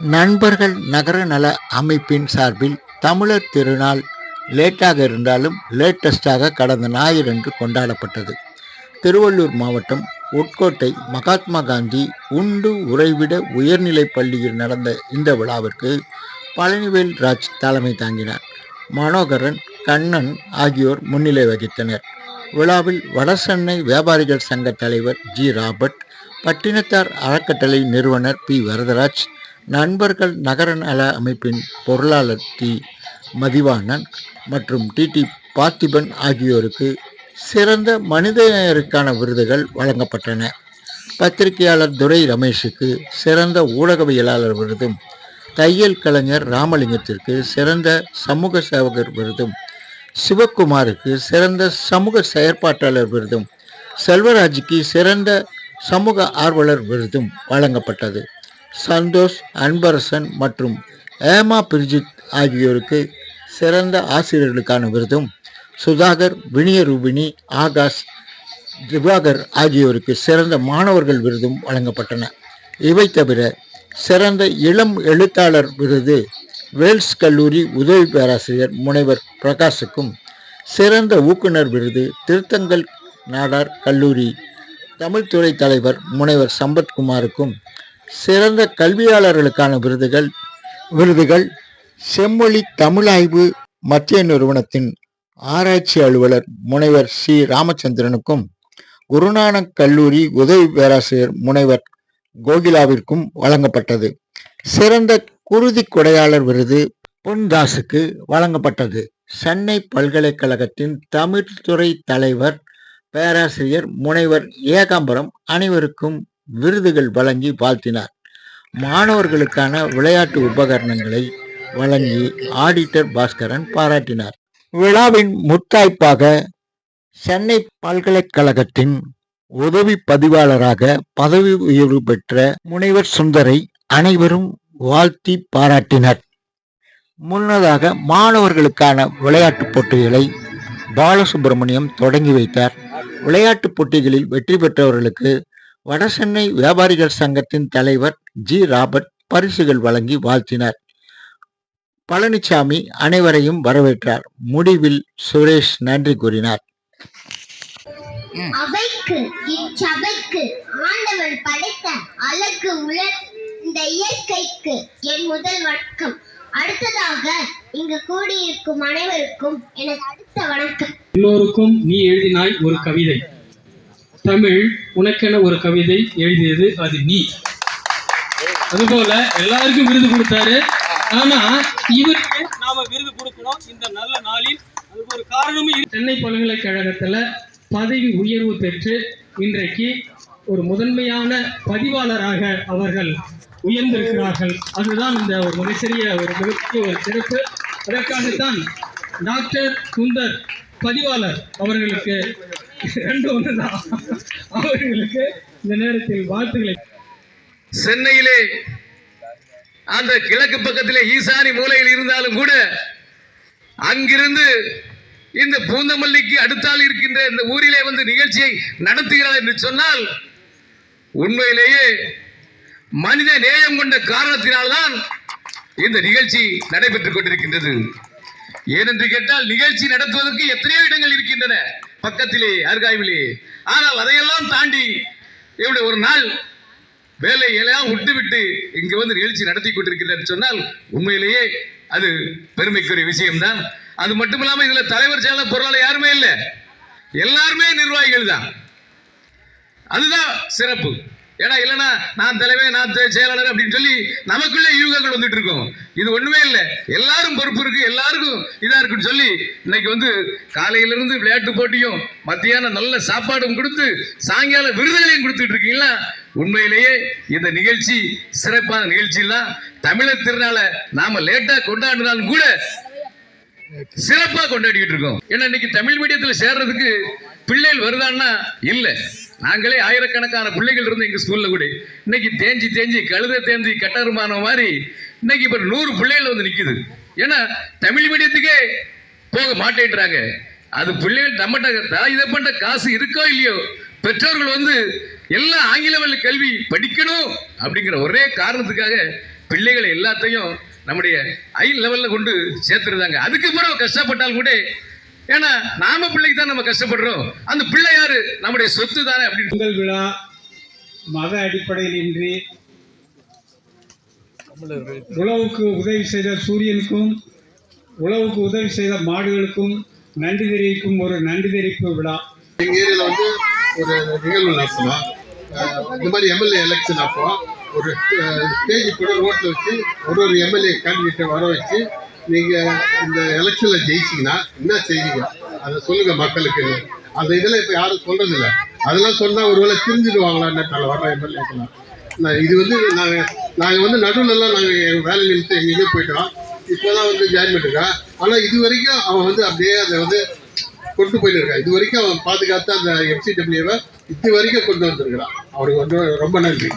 நண்பர்கள் நகர நல அமைப்பின் சார்பில் தமிழர் திருநாள் லேட்டாக இருந்தாலும் லேட்டஸ்டாக கடந்த ஞாயிறன்று கொண்டாடப்பட்டது. திருவள்ளூர் மாவட்டம் உட்கோட்டை மகாத்மா காந்தி உண்டு உறைவிட உயர்நிலைப் பள்ளியில் நடந்த இந்த விழாவிற்கு பழனிவேல் ராஜ் தலைமை தாங்கினார். மனோகரன் கண்ணன் ஆகியோர் முன்னிலை வகித்தனர். விழாவில் வடசென்னை வியாபாரிகள் சங்க தலைவர் ஜி ராபர்ட் பட்டினத்தார் அறக்கட்டளை நிறுவனர் பி வரதராஜ் நண்பர்கள் நகர நல அமைப்பின் பொருளாளர் டி. மதிவாணன் மற்றும் டிடி பார்த்திபன் ஆகியோருக்கு சிறந்த மனிதநேயருக்கான விருதுகள் வழங்கப்பட்டன. பத்திரிகையாளர் துரை ரமேஷுக்கு சிறந்த ஊடகவியலாளர் விருதும் தையல் கலைஞர் ராமலிங்கத்திற்கு சிறந்த சமூக சேவகர் விருதும் சிவக்குமாருக்கு சிறந்த சமூக செயற்பாட்டாளர் விருதும் செல்வராஜுக்கு சிறந்த சமூக ஆர்வலர் விருதும் வழங்கப்பட்டது. சந்தோஷ் அன்பரசன் மற்றும் ஏமா பிரிஜித் ஆகியோருக்கு சிறந்த ஆசிரியர்களுக்கான விருதும். சுதாகர் வினியரூபிணி ஆகாஷ் திவாகர் ஆகியோருக்கு சிறந்த மாணவர்கள் விருதும் வழங்கப்பட்டன. இவை தவிர சிறந்த இளம் எழுத்தாளர் விருது வேல்ஸ் கல்லூரி உதவி பேராசிரியர் முனைவர் பிரகாஷுக்கும் சிறந்த ஊக்குனர் விருது திருத்தங்கல் நாடார் கல்லூரி தமிழ்துறை தலைவர் முனைவர் சம்பத்குமாருக்கும் சிறந்த கல்வியாளர்களுக்கான விருதுகள் விருதுகள் செம்மொழி தமிழாய்வு மத்திய நிறுவனத்தின் ஆராய்ச்சி அலுவலர் முனைவர் சி. ராமச்சந்திரனுக்கும் குருநானக் கல்லூரி உதவி பேராசிரியர் முனைவர் கோகிலாவிற்கும் வழங்கப்பட்டது. சிறந்த குருதி கொடையாளர் விருது பொன்தாசுக்கு வழங்கப்பட்டது. சென்னை பல்கலைக்கழகத்தின் தமிழ்துறை தலைவர் பேராசிரியர் முனைவர் ஏகாம்பரம் அனைவருக்கும் விருதுகள் வழங்கி வாழ்த்தினார். மாணவர்களுக்கான விளையாட்டு உபகரணங்களை வழங்கி ஆடிட்டர் பாஸ்கரன் பாராட்டினார். விழாவின் முத்தாய்ப்பாக சென்னை பல்கலைக்கழகத்தின் உதவி பதிவாளராக பதவி உயர்வு பெற்ற முனைவர் சுந்தரை அனைவரும் வாழ்த்தி பாராட்டினர். முன்னதாக மாணவர்களுக்கான விளையாட்டுப் போட்டிகளை பாலசுப்பிரமணியம் தொடங்கி வைத்தார். விளையாட்டுப் போட்டிகளில் வெற்றி பெற்றவர்களுக்கு வடசென்னை வியாபாரிகள் சங்கத்தின் தலைவர் ஜி. ராபர்ட் பரிசுகள் வழங்கி வாழ்த்தினார். பழனிசாமி அனைவரையும் வரவேற்றார். முடிவில் சுரேஷ் நன்றி கூறினார். அவைக்கு இச்சபைக்கு ஆண்டவன் படைத்த அழகு உலர் இந்த இயற்கைக்கு என் முதல் வணக்கம். அடுத்ததாக இங்கு கூடியிருக்கும் அனைவருக்கும் எனது அடுத்த வணக்கம். எல்லோருக்கும் நீ எழுதினாய் ஒரு கவிதை. தமிழ் உனக்கென ஒரு கவிதை எழுதியது அது நீ. அதுபோல எல்லாருக்கும் விருது கொடுத்தாரு. ஆனா இவருக்கு நாம விருது கொடுக்கணும் இந்த நல்ல நாளில். அதுக்கு ஒரு காரணமும் சென்னை பல்கலைக்கழகத்துல பதவி உயர்வு பெற்று இன்றைக்கு ஒரு முதன்மையான பதிவாளராக அவர்கள் உயர்ந்திருக்கிறார்கள். அதுதான் இந்த ஒரு மிகச்சிறிய ஒரு மிகப்பெரிய ஒரு சிறப்பு. அதற்காகத்தான் டாக்டர் சுந்தர் பதிவாளர் அவர்களுக்கு ரெண்டு ஒன்றுதான் அவர்களுக்கு இந்த நேரத்தில் வாழ்த்துக்களை. சென்னையிலே அந்த கிழக்கு பக்கத்திலே ஈசானி மூலையில் இருந்தாலும் கூட அங்கிருந்து இந்த பூந்தமல்லிக்கு அடுத்தால் இருக்கின்ற இந்த ஊரிலே வந்து நிகழ்ச்சியை நடத்துகிறார் என்று சொன்னால் உண்மையிலேயே மனித நேயம் கொண்ட காரணத்தினால்தான் இந்த நிகழ்ச்சி நடைபெற்றுக் கொண்டிருக்கின்றது. ஏனென்று கேட்டால் நிகழ்ச்சி நடத்துவதற்கு எத்தனையோ இடங்கள் இருக்கின்றன. பக்கத்திலே அருகாய்விலே ஆனால் அதையெல்லாம் தாண்டி எப்படி ஒரு நாள் வேலையெல்லாம் விட்டுவிட்டு இங்கு வந்து நிகழ்ச்சி நடத்தி கொண்டிருக்கிறார் சொன்னால் உண்மையிலேயே அது பெருமைக்குரிய விஷயம்தான். அது மட்டும் இல்லாமல் இதில் தலைவர் செயலர் பொருளாளர் யாருமே இல்லை. எல்லாருமே நிர்வாகிகள் தான். அதுதான் சிறப்பு. ஏன்னா இல்லைன்னா நான் தலைவர் நான் தெ- செயலாளர் அப்படின்னு சொல்லி நமக்குள்ளே யூகங்கள் வந்துட்டு இருக்கோம். இது ஒண்ணுமே இல்லை. எல்லாரும் பொறுப்பு இருக்கு எல்லாருக்கும் இதா இருக்குன்னு சொல்லி இன்னைக்கு வந்து காலையிலிருந்து விளையாட்டு போட்டியும் மத்தியானம் நல்ல சாப்பாடும் கொடுத்து சாயங்கால விருதுகளையும் கொடுத்துட்டு இருக்கீங்களா? உண்மையிலேயே இந்த நிகழ்ச்சி சிறப்பான நிகழ்ச்சியெல்லாம் தமிழர் திருநாளை நாம லேட்டா கொண்டாடினாலும் கூட சிறப்பாக கொண்டாடிட்டு இருக்கோம். ஏன்னா இன்னைக்கு தமிழ் மீடியத்தில் சேர்றதுக்கு பிள்ளைகள் வருதான்னா இல்லை. நாங்களே ஆயிரக்கணக்கான பிள்ளைகள் இருந்து எங்கள் ஸ்கூலில் கூட. இன்னைக்கு தேஞ்சி தேஞ்சி கழுத தேஞ்சி கட்டருமான மாதிரி இன்னைக்கு இப்போ நூறு பிள்ளைகள் வந்து நிற்குது ஏன்னா தமிழ் மீடியத்துக்கே போக மாட்டேன்றாங்க. அது பிள்ளைகள் நம்மகிட்ட இதை பண்ணுற காசு இருக்கோ இல்லையோ பெற்றோர்கள் வந்து எல்லாம் ஆங்கில வழி கல்வி படிக்கணும் அப்படிங்கிற ஒரே காரணத்துக்காக பிள்ளைகளை எல்லாத்தையும் நம்முடைய ஐ லெவலில் கொண்டு சேர்த்துருந்தாங்க. அதுக்கு பிறகு கஷ்டப்பட்டால் கூட ஏன்னா நாம பிள்ளைக்கு தான் நம்ம கஷ்டப்படுறோம். அந்த பிள்ளை யாரு? நம்முடைய சொத்து தானே அப்படின்னு பொங்கல் விழா மத அடிப்படையில் இன்றி உழவுக்கு உதவி செய்த சூரியனுக்கும் உழவுக்கு உதவி செய்த மாடுகளுக்கும் நன்றி தெரிவிக்கும் ஒரு நன்றி தெரிவிப்பு விழா. எங்கள் ஏரியாவில் வந்து ஒரு நிகழ்வு நடத்தணும். இந்த மாதிரி எம்எல்ஏ எலெக்ஷன் அப்போ ஒரு ஸ்டேஜ் கூட ரோட்டில் வச்சு ஒரு ஒரு எம்எல்ஏ கேண்டிடேட்டை வர வச்சு நீங்கள் இந்த எலெக்ஷனில் ஜெயிச்சிங்கன்னா என்ன செய்வீங்க? அதை சொல்லுங்கள் மக்களுக்கு. அந்த இதுல இப்போ யாரும் சொல்கிறதில்ல அதெல்லாம் சொன்னால் ஒருவேளை தெரிஞ்சுடுவாங்களான்னு தலை வர எம்எல்ஏக்கெல்லாம் நான் இது வந்து நாங்கள் நாங்கள் வந்து நடுவில்லாம் நாங்கள் எங்கள் வேலை நிமித்தம் எங்கேயுமே போயிட்டோம். இப்போ தான் வந்து ஜாயின் பண்ணிருக்கா. ஆனால் இது வரைக்கும் அவன் வந்து அப்படியே அதை வந்து கொண்டு போயிருக்கான் இது வரைக்கும் அவன் பாதுகாத்து அந்த எஃப்சிடபிள்யூவை இது வரைக்கும் கொண்டு வந்திருக்கிறான். அவனுக்கு வந்து ரொம்ப நன்றி.